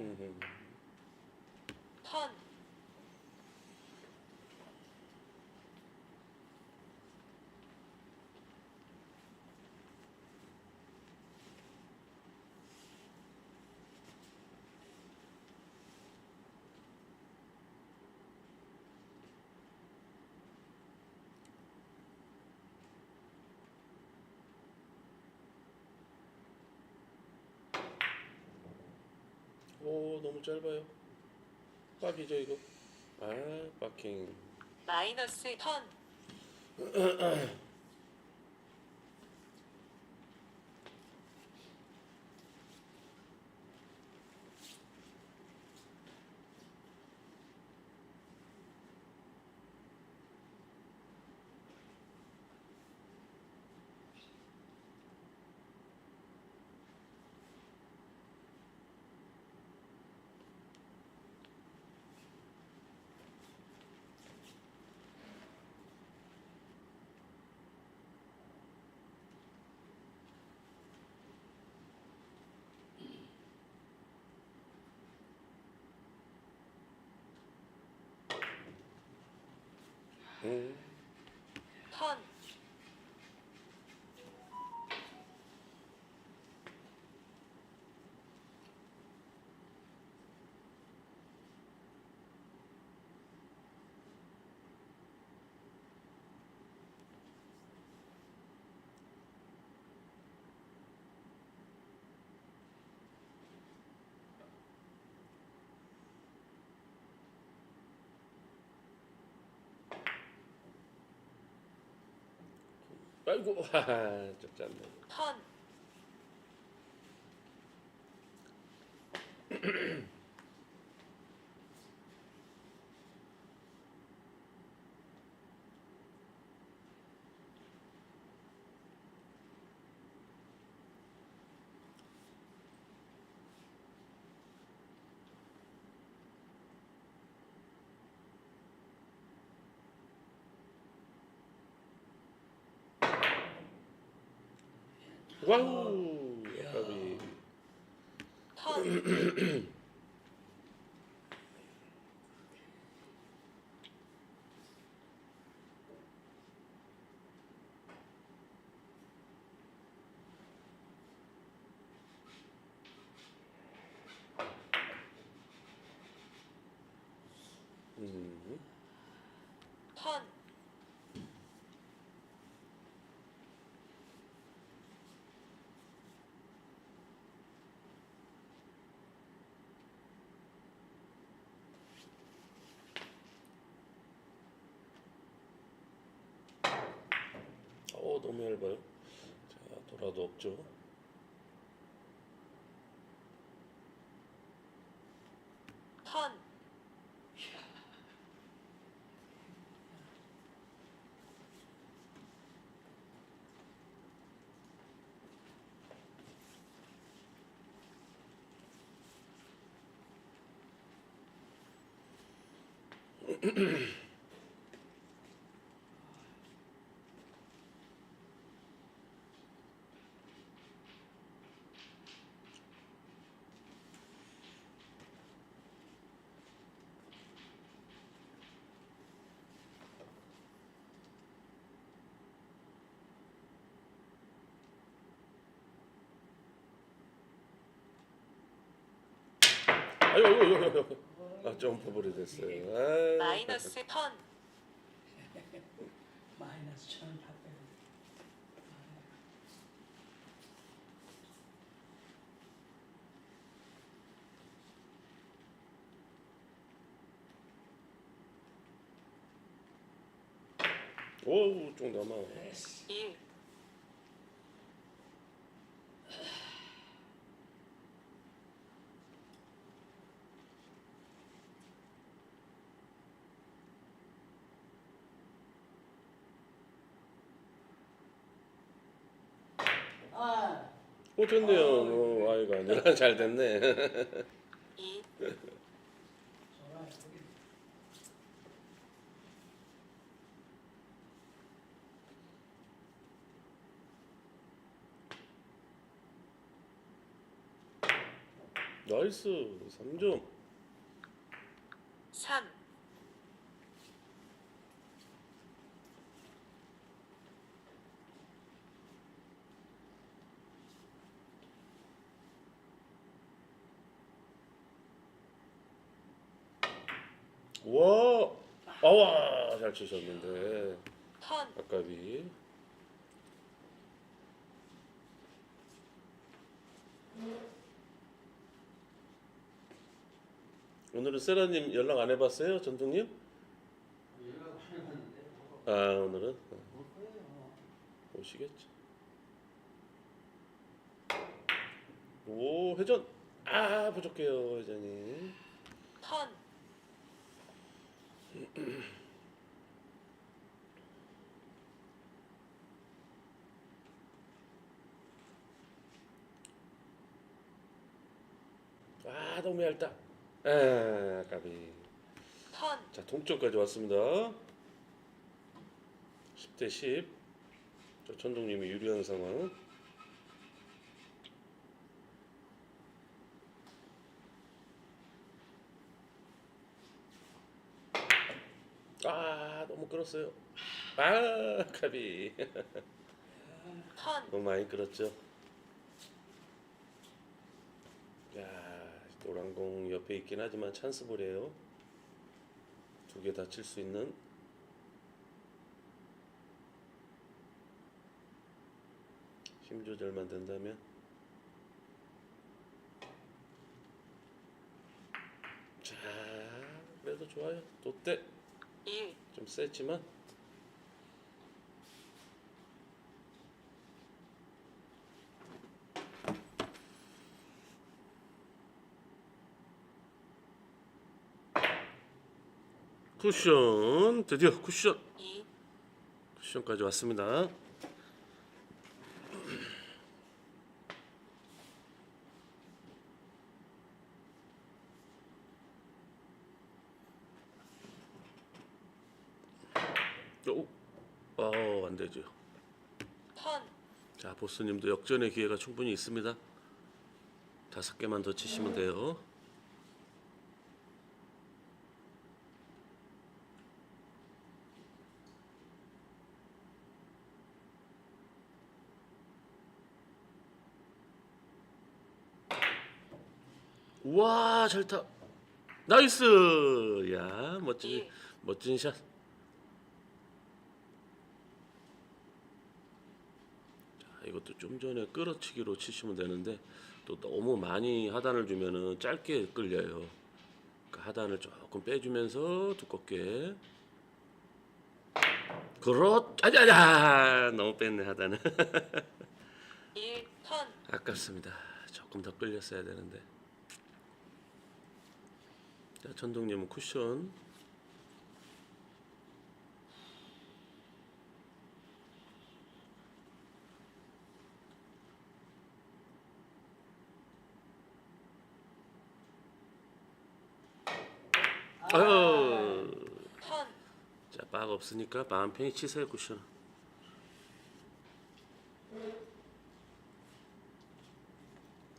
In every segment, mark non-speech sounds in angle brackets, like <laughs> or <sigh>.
음. 턴, 오 너무 짧아요. 빡이죠 이거. 아 빡킹. 마이너스 턴, <clears throat> 음. 턴, 아이고 하하 <laughs> 좀 짧네. 턴, 와우. 아까비. 턴, 음. 턴, 얇아요. 자 돌아도 없죠. 턴, <laughs> 아유 아유 아유 아유. 아 점프볼이 됐어요. 아, 마이너스 턴, <laughs> 마이너스 천팔백. 오우 좀 남아. 1, 아, 오 됐네요. 어, 아이가 아니라 <laughs> 잘 됐네. 2, 좋아. 여기 나이스 3점 3, 와 아와 잘 치셨는데. 턴, 아까비 오늘은 세라님 연락 안 해봤어요 전통님? 아 오늘은? 올 거예요. 오시겠죠 오 회전. 아 부족해요 회전이 턴, <clears throat> 아 너무 얇다 아 까비. 턴, 자 동점까지 왔습니다. 10대 10 저 천동님이 유리한 상황. 아 너무 끌었어요. 아 까비. 턴, 너무 많이 끌었죠 야 노란공 옆에 있긴 하지만 찬스볼이에요. 두 개 다 칠 수 있는. 힘 조절만 된다면. 자 그래도 좋아요. 롯데. 1, 좀 셌지만 쿠션 드디어 쿠션 2, 쿠션까지 왔습니다. 오, 어, 안 되죠. 턴, 자, 보스님도 역전의 기회가 충분히 있습니다. 다섯 개만 더 치시면 돼요. 와, 잘 타. 나이스. 야, 멋진 1, 멋진 샷. 자, 이것도 좀 전에 끌어치기로 치시면 되는데 또 너무 많이 하단을 주면은 짧게 끌려요. 그러니까 하단을 조금 빼주면서 두껍게. 그렇 아니 아니 너무 뺐네 하단은 <laughs> 1, 턴, 아깝습니다. 조금 더 끌렸어야 되는데. 자, 천동님은 쿠션. 아유. 턴, 자, 박 없으니까 마음 편히 치세요, 쿠션.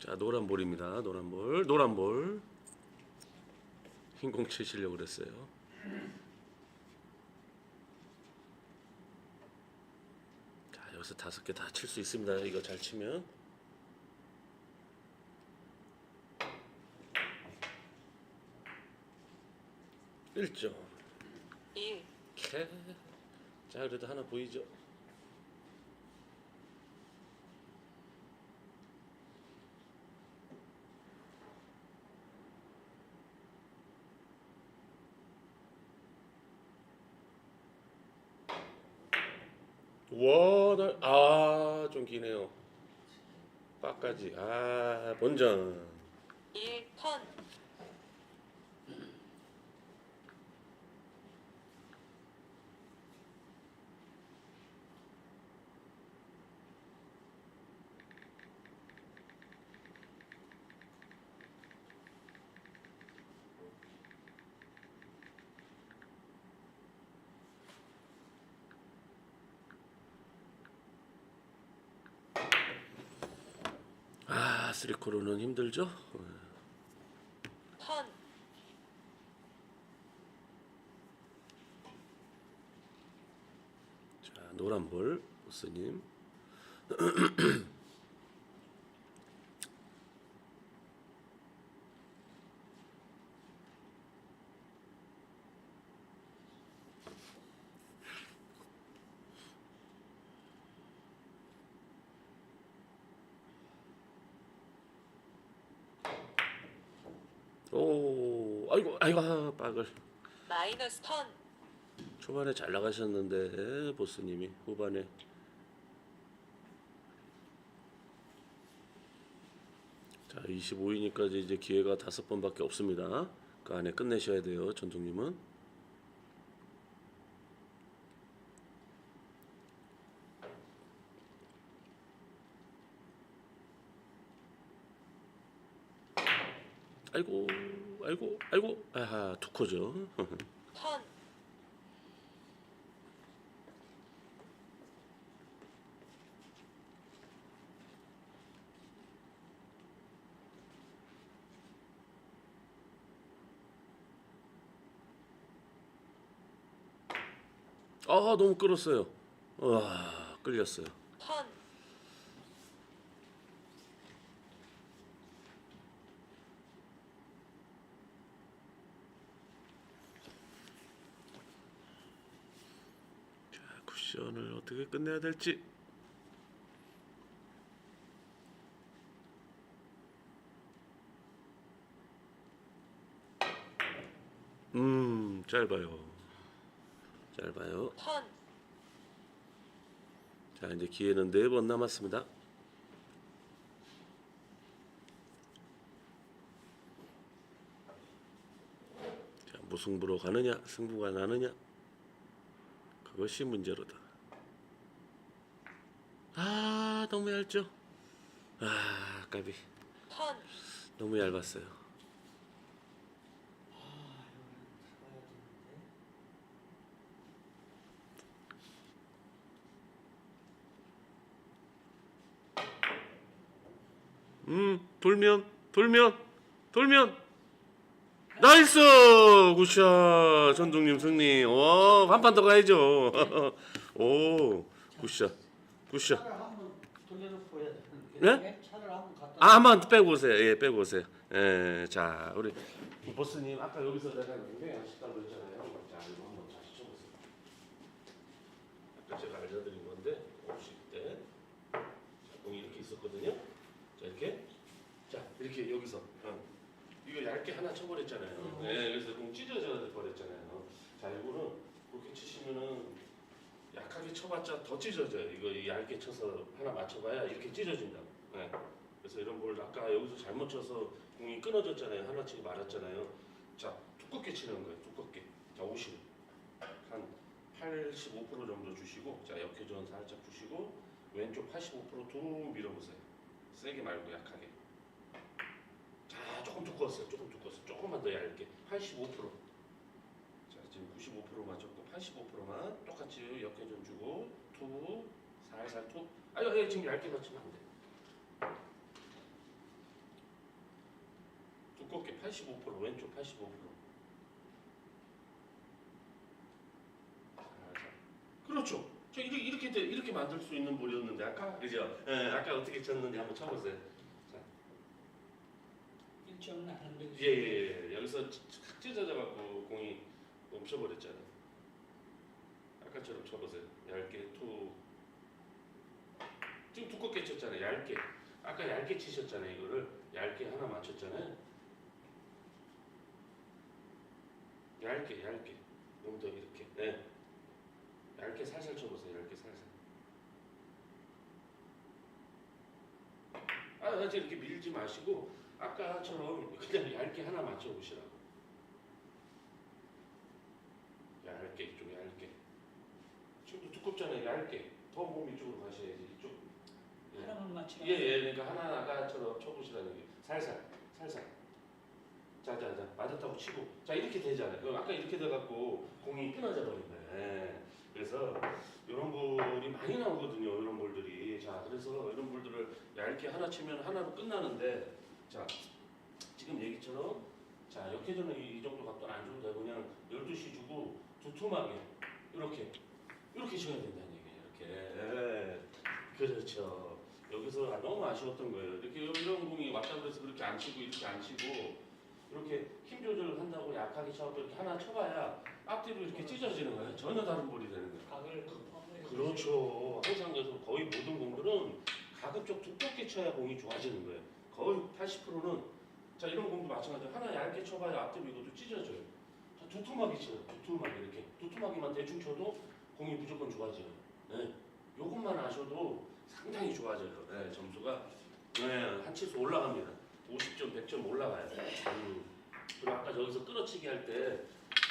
자, 노란 볼입니다. 노란 볼. 노란 볼. 흰공 치시려고 그랬어요. 자, 여기서 다섯 개 다 칠 수 있습니다. 이거 잘 치면. 일점 1, 캐. 자, 그래도 하나 보이죠? 와, 나, 아, 좀 기네요. 빠까지. 아, 본전. 1, 턴, 아 쓰리코로는 힘들죠. 턴 자 노란볼 스님. 아이고, 아이고, 아, 빠글. 마이너스 턴 초반에 잘 나가셨는데 보스님이 후반에 자 25위니까 이제 기회가 다섯 번밖에 없습니다. 그 안에 끝내셔야 돼요, 전통님은. 아이고, 아이고, 아이고, 아하 투코죠. 턴아 너무 끌었어요. 와 끌렸어요. 턴 자 쿠션을 어떻게 끝내야 될지. 음 짧아요. 짧아요. 턴 자 이제 기회는 네 번 남았습니다. 자 무승부로 가느냐 승부가 나느냐 그것이 문제로다. 아 너무 얇죠? 아 까비 턴 너무 얇았어요. 아, 이거는 잡아야 되는데. 음 돌면 돌면 돌면 나이스 굿샷 전동님 승리 와한 판 더 가야죠 <laughs> 오 굿샷 굿샷 되는데. 네? 아 한번 빼고 오세요. 예 빼고 오세요. 예 자 우리 보스님 아까 여기서 내가 굉장히 아쉽다고 했잖아요. 자 이거 한번 다시 쳐보세요. 아까 제가 알려드린 건데 50 때. 자, 공이 이렇게 있었거든요. 자 이렇게. 자 이렇게 여기서. 어. 이거 얇게 하나 쳐버렸잖아요. 네 그래서 공 찢어져 버렸잖아요. 자 이거는 그렇게 치시면은 약하게 쳐봤자 더 찢어져요 이거 이 얇게 쳐서 하나 맞춰봐야 이렇게 찢어진다고 네. 그래서 이런 볼 아까 여기서 잘못 쳐서 공이 끊어졌잖아요. 하나 치고 말았잖아요. 자 두껍게 치는 거예요. 두껍게. 자 50. 한 85% 정도 주시고 자 역회전 살짝 주시고 왼쪽 85%툭 밀어보세요. 세게 말고 약하게. 자 조금 두꺼웠어요. 조금 두꺼웠어요. 조금만 더 얇게. 85%. 자 지금 95% 맞췄고 85%만 똑같이 역회전 주고 툭 살살 툭. 아유 아유 지금 얇게 맞추면 안 돼. 두껍게 85% 왼쪽 85% 살살. 그렇죠. 저 이렇게 이렇게 돼- 이렇게 만들 수 있는 볼이었는데 아까 그죠? 예, 아까 어떻게 쳤는지 한번 쳐보세요. 일정 나는데. 예예예 예, 여기서 착 찢어져 갖고 공이 멈춰버렸잖아요. 아까처럼 쳐보세요. 얇게 투 지금 두껍게 쳤잖아요. 얇게 아까 얇게 치셨잖아요. 이거를 얇게 하나 맞췄잖아요. 얇게 얇게 너무 더 이렇게 네. 얇게 살살 쳐보세요. 얇게 살살. 아, 아, 이렇게 밀지 마시고 아까처럼 그냥 얇게 하나 맞춰보시라고. 얇게 좀 얇게. 지금도 두껍잖아요. 얇게. 더 몸 이쪽으로 가셔야지. 이쪽. 예. 하나만 맞추라. 예, 예, 그러니까 하나 아까처럼 쳐보시라는 게 살살, 살살. 자, 자, 자, 맞았다고 치고, 자 이렇게 되잖아요. 그럼 아까 이렇게 돼갖고 공이 끊어져 버린 거예요. 예. 그래서 이런 볼이 많이 나오거든요. 이런 볼들이. 자, 그래서 이런 볼들을 얇게 하나 치면 하나로 끝나는데, 자, 지금 얘기처럼, 자, 역회전은 이, 이 정도 각도 안 줘도 되고 그냥 12시 주고 두툼하게 이렇게 이렇게 쳐야 된다는 얘기예요. 예. 그렇죠. 여기서 너무 아쉬웠던 거예요. 이렇게 이런 공이 왔다 그래서 그렇게 안 치고 이렇게 안 치고 이렇게 힘 조절을 한다고 약하게 쳐도 이렇게 하나 쳐봐야 앞뒤로 이렇게 찢어지는 거예요. 전혀 다른 볼이 되는 거예요. 각을 그렇죠. 항상 그래서 거의 모든 공들은 가급 적 두껍게 쳐야 공이 좋아지는 거예요. 거의 80%는 자 이런 공도 마찬가지로 하나 얇게 쳐봐야 앞뒤로 이것도 찢어져요. 자, 두툼하게 쳐요. 두툼하게 이렇게 두툼하게만 대충 쳐도 공이 무조건 좋아져요. 네. 요것만 아셔도 상당히 좋아져요. 네, 점수가 네, 한 치수 올라갑니다. 50점, 100점 올라가요. 음. 그리고 아까 저기서 끌어치기 할 때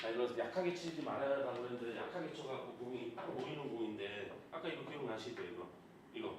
자, 이거 약하게 치지 말아야 그랬는데 약하게 쳐갖고 공이 딱 모이는 공인데 아까 이거 기억나시죠 이거? 이거